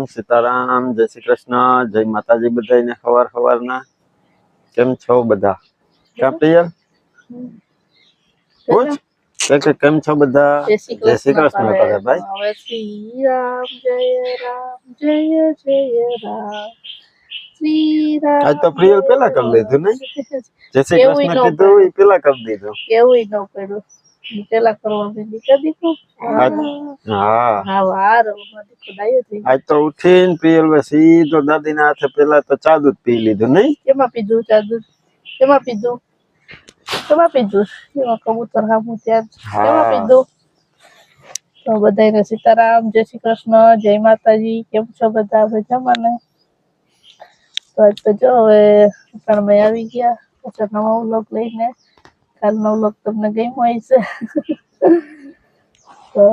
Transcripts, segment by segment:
રામ રામ સીતારામ જય શ્રી કૃષ્ણ જય માતાજી બધાને સવાર સવારના કેમ છો બધા? કેમ પ્રિય? પૂછ કે કેમ છો બધા? જય શ્રી કૃષ્ણ કહે. ભાઈ. હવે શ્રી રામ જય રામ જય જય રામ. આજ તો પ્રિયલ પેલા કરી લીધું ને જય શ્રી કૃષ્ણ કીધું એ પેલા કરી દીધું. કેવું ન ઈ પેલા કરવા હા. હા વાર આજ તો ઉઠીને હાથે પેલા તો ચા દૂધ પી લીધું નહીં? કેમાં પીધું જાદુ કેમાં પીધું? કેમાં પીધું? એમાં કબૂતર હામું ત્યાં? કેમાં પીધું? તો બધાને સીતારામ જય શ્રી કૃષ્ણ જય માતાજી કેમ છો બધા? મજામાં ને? તો આજ તો જો હવે ઉત્તરાયણમાં આવી ગયા. પછી નવા વ્લોગ લઈને કાલનો વ્લોગ તમને ગમ્યો હશે. તો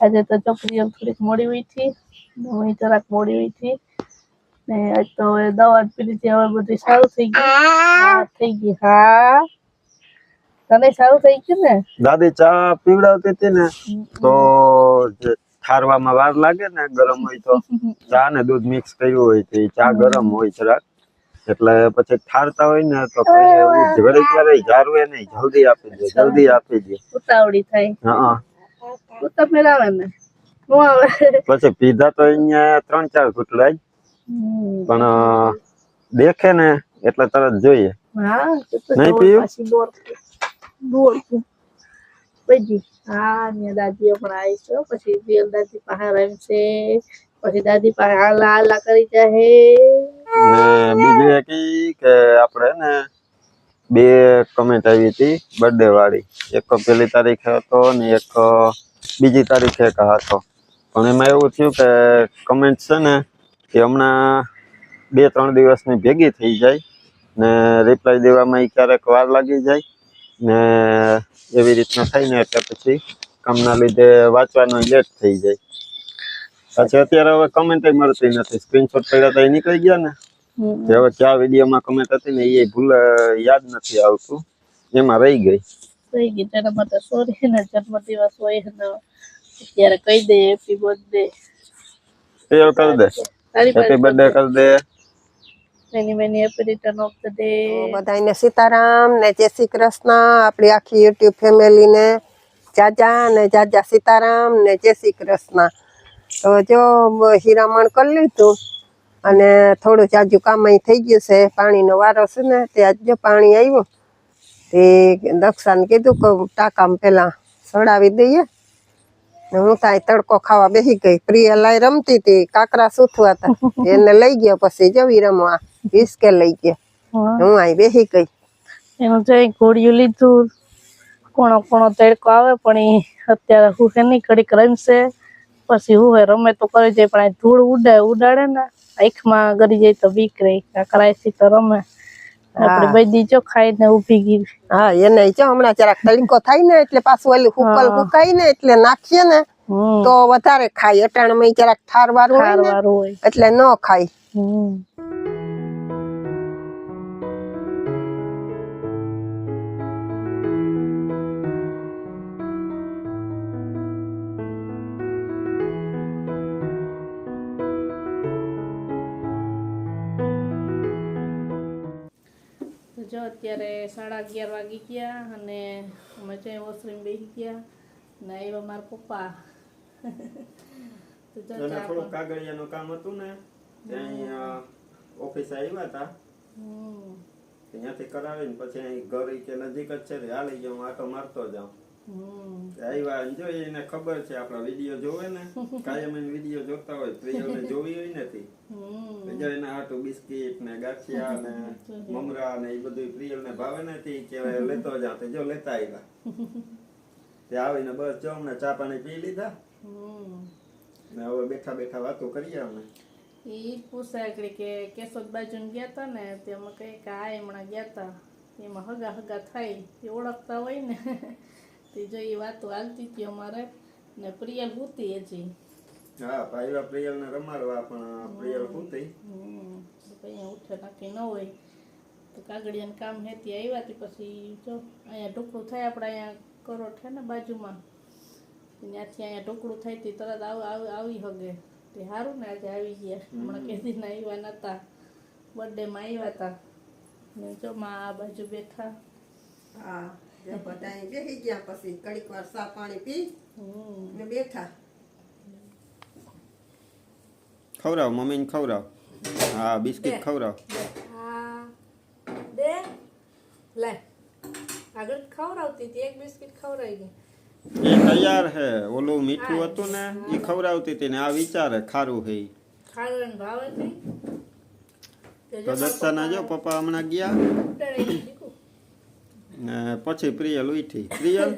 આજે તો ચોકડીઓ થોડીક મોડી ઉઠી હું જરાક મોડી ઉઠી ને આજ તો હવે દવા પીધી હવે બધું સારું થઈ ગયું. થઈ ગયું હા. તને સારું થઈ ગયું ને? દાદી ચા પીવડાવતી હતી ને તો ઠારવામાં વાર લાગે ને ગરમ હોય તો ચા ને દૂધ મિક્સ કર્યું હોય તો ચા ગરમ હોય જરાક. એટલે પછી ઠારતા હોય ને તો જારવે નહીં જલ્દી આપી દે જલ્દી આપી દે. ઉતાવળી થાય હા ઉતા ને. પછી પીધા તો અહીંયા ત્રણ ચાર ઘૂંટડા પણ દેખે ને એટલે તરત જોઈએ. નહીં પીયું? પાછી હા ને દાદીઓ પણ આવી છે પછી બેલ દાદી પાસે રમશે પછી દાદી પાસે આલા આલા કરી જાહે ને બીજું એક કે આપણે ને બે કમેન્ટ આવી હતી બર્થડે વાળી. એક પહેલી તારીખે હતો ને એક બીજી તારીખે એક હતો. પણ એમાં એવું થયું કે કમેન્ટ છે ને કે હમણાં બે, ત્રણ દિવસની ભેગી થઈ જાય ને રિપ્લાય દેવામાં એ ક્યારેક વાર લાગી જાય ને એવી રીતના થાય ને એટલે પછી કામના લીધે વાંચવાનો લેટ થઈ જાય. પછી અત્યારે હવે કમેન્ટ મળતી નથી. સ્ક્રીનશોટ પડ્યા તો એ નીકળી ગયા ને. જે હવે ક્યાં વિડીયોમાં કમેન્ટ હતી ને એ ભૂલ યાદ નથી આવતું. એમાં રહી ગઈ. રહી ગઈ. તેના માટે સોરી ને. જન્મદિવસ હોય ને. અત્યારે કહી દે હેપી બર્થડે એ કરી દે. હેપી બર્થડે કરી દે. Many many happy return of the day બધાને સીતારામ ને જય શ્રી કૃષ્ણ આપણી આખી યુટ્યુબ ફેમિલીને જાજા ને જાજા સીતારામ ને જય શ્રી કૃષ્ણ. તો જો હીરામણ કરી લીધું અને થોડું જાજુ કામ થઈ ગયું છે પાણીનો વારો છે ને તે આજ જો પાણી આવ્યું તે દક્ષાને કીધું કે ટાંકામાં પેલા સડાવી દઈએ. ને હું ત્યાં તડકો ખાવા બેસી ગઈ. પ્રિય લાઈ રમતી હતી કાકરા સૂથવા હતા. એને લઈ ગયા પછી જવી રમવા હિસકે લઈ ગયા. હું. અહીં બેસી ગઈ. એનું જઈ ઘોડિયું લીધું. કોણો કોણો તડકો આવે પણ એ અત્યારે હું એની કડીક રમશે. પછી હું રમે તો કરી જાય પણ ધૂળ ઉડે ઉડાડે ને આંખમાં ગરી જાય તો બીક રહી. કાકરાથી તો રમે. આપણે. બધી જો ખાઈને ઊભી ગઈ. હા એને જો હમણાં જરાક થાય ને એટલે પાછું ઓલું હુકલ હા. ને એટલે નાખીએ ને તો વધારે ખાય. અટાણમાં જરાક ઠાર વાળું હોય. એટલે ન ખાય. અત્યારે સાડા અગિયાર વાગી ગયા અને અમે જે વોશરૂમ બેસી ગયા ને એવા મારા પપ્પા. તો થોડું પણ- કાગળિયાનું કામ હતું ને ત્યાં ઓફિસે આવ્યા હતા ત્યાંથી કરાવીને પછી અહીં ઘર કે નજીક જ છે ને હાલી ગયો હું આટો મારતો જાઉં. આવ્યા અને એને ખબર છે આપણા વીડિયો જોવે ને કાયમ એને વીડિયો જોતા હોય પ્રિયોને જોવી હોય નથી હમ. જો એના હાટુ બિસ્કિટ ને ગાંઠિયા ને મમરા ને એ બધું પ્રિયોને ભાવે નથી કે લેતો જાતે જો લેતા આવ્યા તે આવીને બસ જો હમણાં ચા પાણી પી લીધા. ને હવે બેઠા બેઠા વાતો કરીએ અમે એ પૂછાય કે કેશોદ બાજુ ગયા તા ને તેમાં કઈ કે આ હમણાં ગયા તા. એમાં હગા હગા થાય એ ઓળખતા હોય ને. તે જો એ વાતો હાલતી હતી અમારે ને પ્રિયલ પૂતી હજી. હા ભાઈવા પ્રિયલને રમાડવા પણ પ્રિયલ પૂતી અહીંયા ઉઠે નાખી ન હોય. તો કાગળિયાનું કામ હેતી આવ્યા હતી પછી જો અહીંયા ઢોકળું થાય આપણે અહીંયા કરોટ છે ને બાજુમાં. ત્યાંથી અહીંયા ઢોકળું થાય તે તરત આવ આવ- હગે. તે સારું ને આજે આવી ગયા. હમણાં કેદી ના આવ્યા નતા. બર્થડે માં આવ્યા હતા ને જો માં આ બાજુ બેઠા. હા. બધા અહીં બેસી ગયા પછી કડીક વાર ચા પાણી પી હમ ને બેઠા ખવડાવ મમ્મીને ખવડાવ હા બિસ્કિટ ખવડાવ હા દે લે આગળ ખવડાવતી હતી એક બિસ્કિટ ખવડાવી ગઈ. એ તૈયાર હે ઓલું મીઠું હતું ને એ ખવડાવતી હતી ને આ વિચારે ખારું હે ઈ. ખાવાનું ભાવે નહીં. તે તો જો દક્ષાના જો પપ્પા હમણાં ગયા? ઉડાડી દીકું. ને પછી પ્રિયલ ઉઠી પ્રિયલ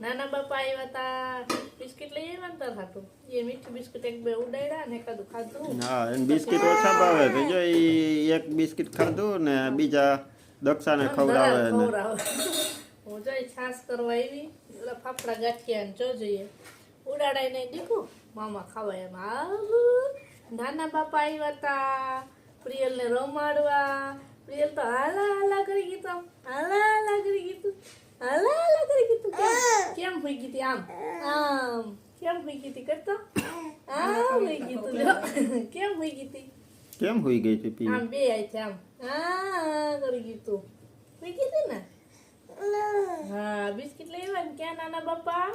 નાના બાપા આવ્યા તા બિસ્કિટ લઈ આવ્યા ને તાર હાટુ એ મીઠું બિસ્કિટ એક બે ઉડાડ્યા ને કદું ખાધું હા એને બિસ્કિટ ઓછા ભાવે તો જો એ એક બિસ્કિટ ખાધું ને બીજા દક્ષાને ખવડાવે ને હું જોઈ છાસ કરવા આવી ઓલા ફાફડા ગાંઠિયા ને જો જોઈએ ઉડાડાઈ ને દીખું મામા ખાવા એમ નાના બાપા આવ્યા હતા પ્રિયલ ને રમાડવા પ્રિયલ તો હાલા હાલા કરી ગીતું હાલા હાલા કરી ગીતું હાલા હાલા કરી ગીતું કેમ કેમ હોઈ ગઈ તી આમ આમ કેમ હોઈ ગઈ તી કરતો આમ હોઈ ગઈ તું જો. કેમ હોઈ ગઈ તી કેમ હોઈ ગઈ હતી પી આમ બે આઈ છે આમ આ કરી ગીતું હોઈ ગઈ તી ને હા બિસ્કિટ લઈ આવ્યા ને ક્યાં નાના બાપા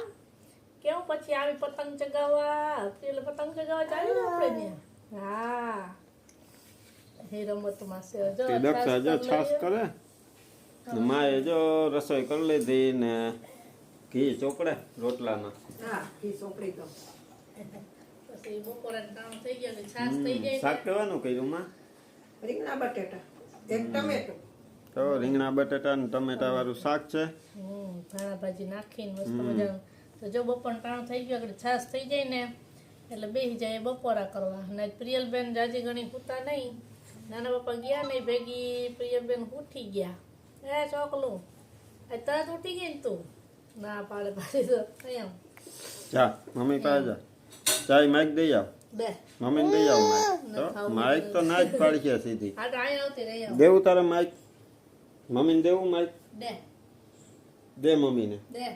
કેમ પછી આવી પતંગ ચગાવવા પેલે પતંગ ચગાવવા ચાલ્યું ને આપણે ને હા એ રમતમાં છે. જો દક્ષા જો છાશ છાસ કરે? ને માએ જો રસોઈ કરી લીધી ને ઘી ચોપડે રોટલાના. હા પછી બપોરે થઈ ગયા થઈ જાય શાક કેવાનું કર્યું માં? રીંગણા બટેટા. એક ટમેટું. તો રીંગણા બટેટા ને ટમેટા વાળું શાક છે. હમ ધાણા ભાજી નાખીને મસ્ત મજાનું. તો જો બપોર ટાણું થઈ ગયો એટલે છાશ થઈ જાય ને એટલે બેસી જાય બપોરા કરવા. અને પ્રિયલબેન જાજી ઘણી હુતા નહીં. નાના પપ્પા ગયા નહીં ભેગી પ્રિયલબેન ઉઠી ગયા. એ ચોકલું. આ તરત ઉઠી ગઈ ને તું? ના પાડે પાડી તો એમ. જા મમ્મી પાસે જા. ચાય માઇક દઈ આવ. બે. મમ્મીને દઈ આવ માઇક માઇક તો ના જ પાડી છે સીધી. આ તો આવતી રહી આવ. દેવું તારે માઇક મમ્મીને દેવું માઇક દે દે મમ્મીને. દે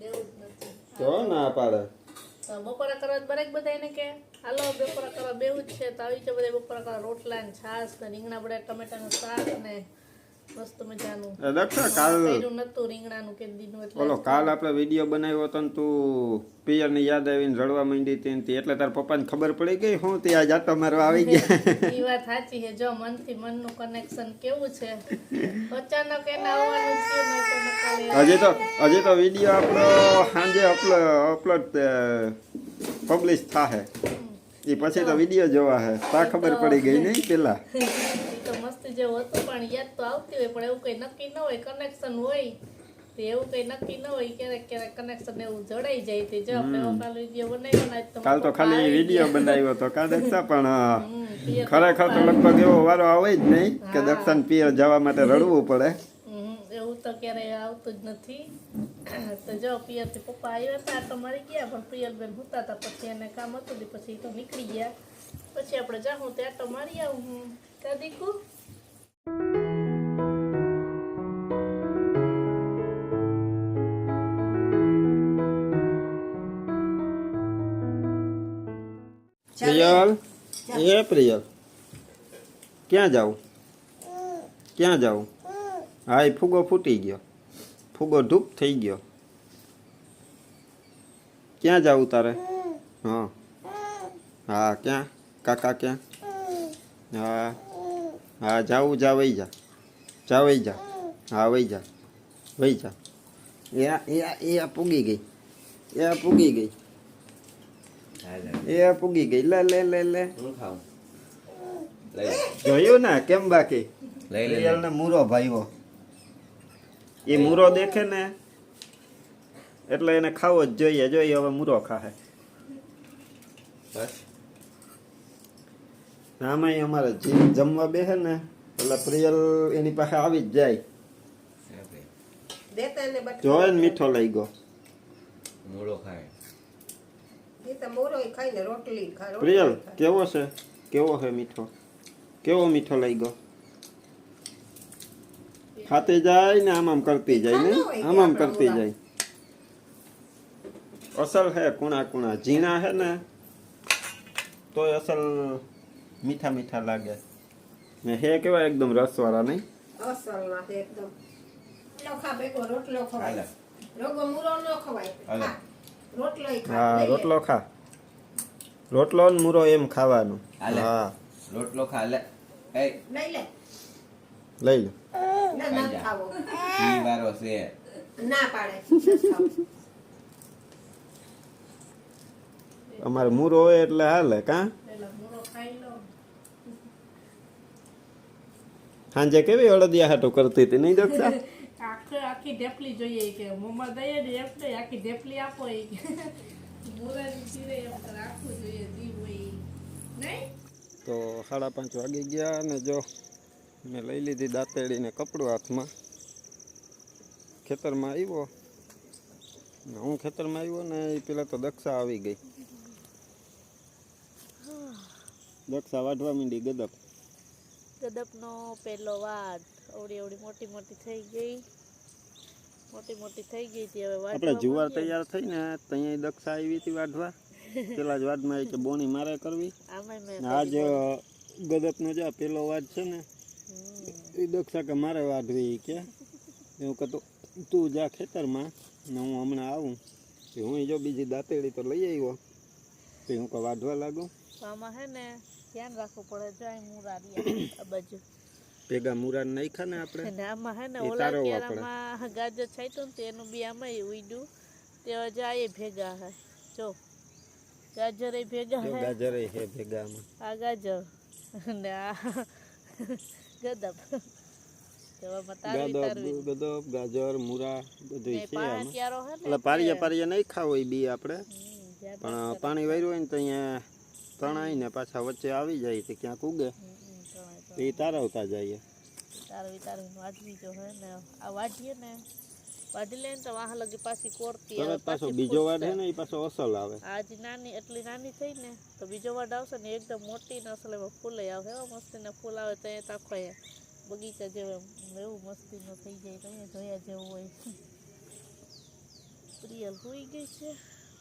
દેવું નથી. તો ના પાડે. તો બપોરા કરવા બરેક બધા એને કે? હાલો બપોરા કરવા બેવું જ છે. તો આવી છે બધા બપોરા કરવા રોટલા ને છાશ ને રીંગણા બડા ટમેટાનું શાક ને મસ્ત મજાનું. દક્ષા કાલ નતું રીંગણાનું કે દીનું એટલે ઓલો કાલ આપણે વીડિયો બનાવ્યો હતો ને તું પિયરની યાદ આવીને રડવા માંડી હતી એટલે તારા પપ્પાને ખબર પડી ગઈ હું તે આ જાતો આવી ગયા. એ વાત સાચી છે. જો મનથી મનનું કનેક્શન કેવું છે? અચાનક એના આવવાનું થયું ને તો નકાલે હજી તો હજી તો વીડિયો આપણો સાંજે અપલોડ પબ્લિશ થાહે. એ પછી તો વીડિયો જોવા હે. તા ખબર પડી ગઈ નહીં પેલા? તો મસ્ત જે હતું પણ યાદ તો આવતી હોય પણ એવું કઈ નક્કી ન હોય કનેક્શન હોય. તે એવું કઈ નક્કી ન હોય ક્યારેક ક્યારેક કનેક્શન એવું જડાઈ જાય તે જો આપણે કાલ વીડિયો બનાવ્યો કાલ તો ખાલી વીડિયો બનાવ્યો તો કા દક્ષા પણ ખરેખર તો લગભગ એવો વારો આવે જ નહીં કે દક્ષાને પિયર જવા માટે રડવું પડે. એવું તો ક્યારેય આવતું જ નથી. તો જો, પિયરથી પપ્પા આવ્યા હતા તો મારી ગયા, પણ પ્રિયલબેન હુતા હતા પછી એને કામ હતું પછી તો નીકળી ગયા. પછી આપણે જાઉં ત્યાં તો મારી આવું હું. દીકુ? પ્રિયલ? એ પ્રિયલ. ક્યાં જાઉં? ક્યાં જાઉં? હા એ ફૂગો ફૂટી ગયો. ફૂગો ધૂપ થઈ ગયો. ક્યાં જાવું તારે? હા. હા ક્યાં? કાકા ક્યાં? હા. હા જાવું જા વઈ જા. જા વઈ જા. હા વઈ જા. વહી જા. એ એ એ પૂગી ગઈ. એ પૂગી ગઈ. એ પૂગી ગઈ. લે લે લે લે. જોયું ને કેમ બાકી? લઈ મૂરો ભાઈવો એ મૂરો દેખે ને એટલે એને ખાવો જ જોઈએ. જોઈએ હવે મૂરો ખાહે. બસ. આમાં અમારે જીમ જમવા બેહે ને એટલે પ્રિયલ એની પાસે આવી જ જાય. જોવે ને મીઠો લઈ ગયો મૂળો ખાય. એ તો મોરો ખાઈને રોટલી ખાય રોટલી પ્રિયલ કેવો છે? કેવો છે મીઠો? કેવો મીઠો લઈ ગયો ખાતી જાય ને આમ આમ કરતી જાય ને? આમ આમ કરતી જાય. અસલ હે કુણા કુણા ઝીણા હે ને તોય અસલ મીઠા મીઠા લાગે. ને હે કેવા એકદમ રસવાળા નહીં? અસલમાં હે એકદમ. લોખા રોટલો હાલે. ખવાય રોગો મૂરો ન ખવાય. હા, રોટલો ય રોટલો ખા. રોટલો ને મૂરો એમ ખાવાનું. હા. રોટલો ખા લે. લઈ લે. લઈ લો. છે. ના પાડે. અમારે મૂરો હોય એટલે હાલે કા? સાંજે કેવી અડદિયા હાટું કરતી હતી નહીં દક્ષા આખી આખી ઢેપલી જોઈએ કે મોમાં દઈએ ને એમ નહીં આખી ઢેપલી આપો એ. મોરાની ચીરે એમ તો રાખવું જોઈએ જીવ હોય નહીં? તો સાડા પાંચ વાગી ગયા અને જો મેં લઈ લીધી દાંતેડીને કપડું હાથમાં. ખેતરમાં આવ્યો. ને હું ખેતરમાં આવ્યો ને એ પેલા તો દક્ષા આવી ગઈ. દક્ષા વાઢવા માંડી ગદપ ગદપનો પેલો વાદ અવડી અવડી મોટી મોટી થઈ ગઈ. મોટી મોટી થઈ ગઈ હતી હવે આપણે જુવાર તૈયાર થઈ ને ત્યાં દક્ષા આવી હતી વાઢવા. પેલા જ વાડમાં આવી કે બોની મારે કરવી. આજ ગદપનો જે પેલો વાડ છે ને. એ દક્ષા કે મારે વાઢવી કે એવું કહેતો તું જા ખેતરમાં ને હું હમણાં આવું. તો હું જો બીજી દાંતેડી તો લઈ આવ્યો. તો હું કહું વાઢવા લાગુ. આમાં હે ને ધ્યાન રાખવું પડે જાય મુરા આ બાજુ. ભેગા મુરાદ નાખ્યા ને આપણે? આમાં હે ને ઓલા. કેરામાં ગાજર છાંટ્યું ને તેનું બી આમાં ઉડ્યું તે જાય ભેગા હે. જો ગાજર એ ભેગા હે. ગાજર હે ભેગામાં આ ગાજર. ને આ ગદપ ગાજર મૂરા બધું છે એટલે પારિયા પારિયા નહીં ખાવો હોય બી આપણે. પણ પાણી વાર્યું હોય ને તો અહીંયા તણાઈને પાછા વચ્ચે આવી જાય તો ક્યાંક ઉગે. એ તારવતા જઈએ. તારવી તારવી વાટવી જો હે ને. આ વાટીએ ને લઈને તો વાહ લગી પાછી કોરતી આવે પાછો બીજો વાડ હે ને એ પાછો અસલ આવે. આજ નાની એટલી નાની થઈ ને તો બીજો વાડ આવશે ને એકદમ મોટી ને અસલ એમાં ફૂલ આવે. એવા મસ્તીના ફૂલ આવે તો એ તાખો એ બગીચા જેવો એવું મસ્તીનું થઈ જાય તો એ જોયા જેવું હોય. પ્રિયલ હોઈ ગઈ છે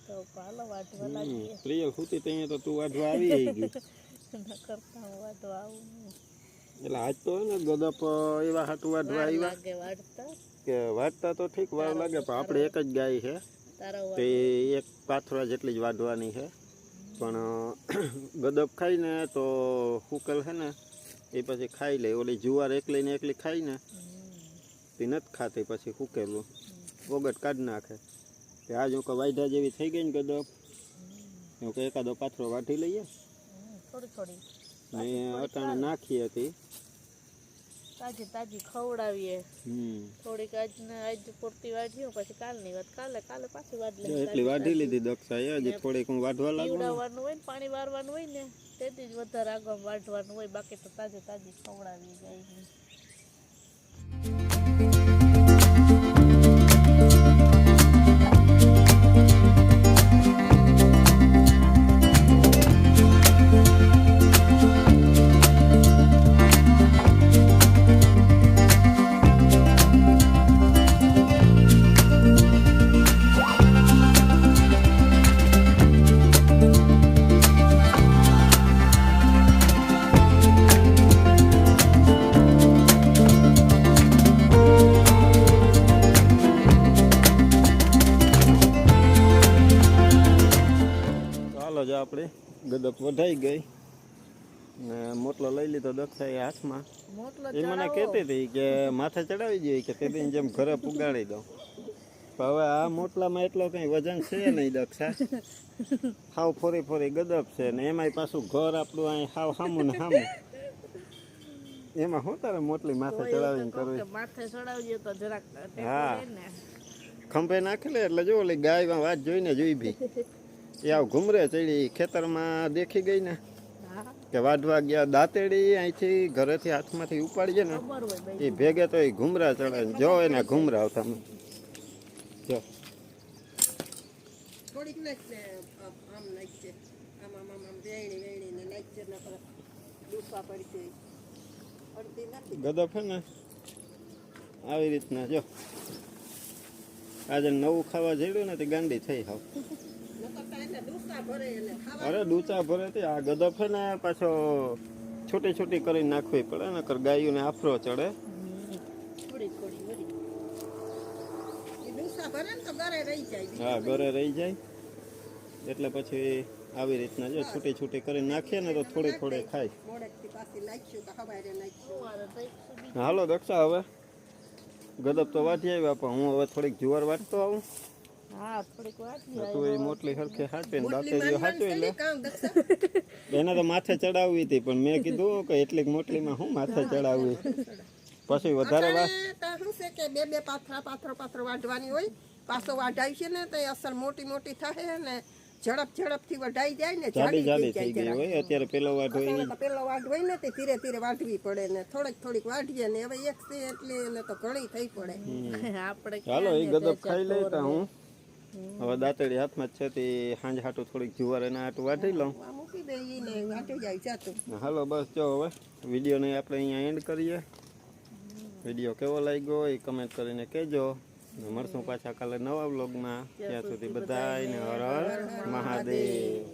તો પાલો વાટવા લાગીએ. પ્રિયલ હોતી તઈએ તો તું વાઢવા આવી ગઈ. ન કરતા હું વાટવા આવું એટલે આજ તો ને ગદપ એવા હાટું વાઢવા આવ્યા. લાગે વાટતા કે વાઢતા તો ઠીક વાર લાગે પણ આપણે એક જ ગાય છે. તે એક પાથરા જેટલી જ વાઢવાની છે. પણ ગદબ ખાઈને તો હુકલ છે ને એ પછી ખાઈ લે. ઓલી જુવાર એકલી ને એકલી ખાઈને તે નથી ખાતી પછી હુકેલું ઓગટ કાઢી નાખે. તે આજ હું કે વાઢા જેવી થઈ ગઈ ને ગદબ હું કે એકાદો પાથરો વાઢી લઈએ. થોડી થોડી. ને અટાણે નાખી હતી. તાજી તાજી ખવડાવીએ. થોડીક થોડીક આજને આજ પૂરતી વાઢીએ પછી કાલની વાત. કાલે કાલે પાછી વાઢ લે એટલી વાઢી લીધી દક્ષાએ હજી થોડીક હું વાઢવા લાગુ ને. પીવડાવવાનું હોય ને પાણી વારવાનું હોય ને તેથી જ વધારે આગળ વાઢવાનું હોય બાકી તો તાજે તાજી ખવડાવી જાય દક્ષાએ હાથમાં. એ મને કહેતી હતી કે માથે ચડાવી જોઈએ કે તેની જેમ ઘરે પુગાડી દઉં. હવે આ મોટલામાં એટલો કઈ વજન છે નહીં દક્ષા. હાવ ફોરી ફોરી ગદબ છે ને એમાંય પાછું ઘર આપણું અહીં હાવ સામું ને સામું એમાં શું તારે મોટલી માથે ચડાવીને કરવી? માથે ચડાવજે તો જરાક હા. ખંભે નાખેલે એટલે જો ઓલી ગાયમાં વાત જોઈને જોઈ ભી. એ આવ ઘુમરે ચડી ખેતરમાં દેખી ગઈ ને. કે વાઢવા ગયા દાંતેડી અહીંથી ઘરેથી હાથમાંથી ઉપાડીએ ને એ ભેગે તો એ ઘુમરા ચડે જો એને ઘુમરા આવતા જો. છે ને? આવી રીતના જો. આજે નવું ખાવા જડ્યું ને તે ગાંડી થઈ હાવ. અરે ડૂચા ભરે તે આ ગદફ છે ને પાછો છોટી છોટી કરી નાખવી પડે નકર આફરો ચડે. ભરે ને તો ઘરે હા ઘરે રહી જાય. એટલે પછી આવી રીતના જો છૂટી છૂટી કરી નાખીએ ને તો થોડી થોડી ખાય. હાલો દક્ષા હવે. ગદપ તો વાટી આવ્યા પણ હું હવે થોડીક જુવાર વાટતો આવું. હા થોડીક વાટલી તું એ મોટલી હરખે હાચવીને બાકેરીઓ હાચવી લે. કામ દક્ષા એને તો માથે ચડાવવી હતી પણ મેં કીધું કે એટલી મોટલીમાં હું માથે ચડાવવી? પછી વધારે વા શું છે કે બે બે પાથરા પાથરો પાથરો વાઢવાની હોય પાછો વાઢાય છે ને તો અસર મોટી મોટી થાય ને ઝડપ ઝડપથી વઢાઈ જાય ને જાડી જાડી થઈ ગઈ હોય અત્યારે પેલો વાઢ હોય ને પેલો વાઢ હોય ને તે ધીરે ધીરે વાઢવી પડે ને થોડીક થોડીક વાઢીએ ને હવે એક છે એટલે એને તો ઘણી થઈ પડે. આપણે ચાલો એ ગદબ ખાઈ લે હું. હવે દાંતળી હાથમાં જ છે તે હાંજ હાટું થોડીક જુવાર એના હાટું વાટી લઉં. મૂકી દઈએ હાલો બસ જો હવે વિડીયોને આપણે અહીંયા એન્ડ કરીએ. વીડિયો કેવો લાગ્યો એ કમેન્ટ કરીને કહેજો. મળશું પાછા કાલે નવા વ્લોગમાં ત્યાં સુધી બધાને હર હર મહાદેવ.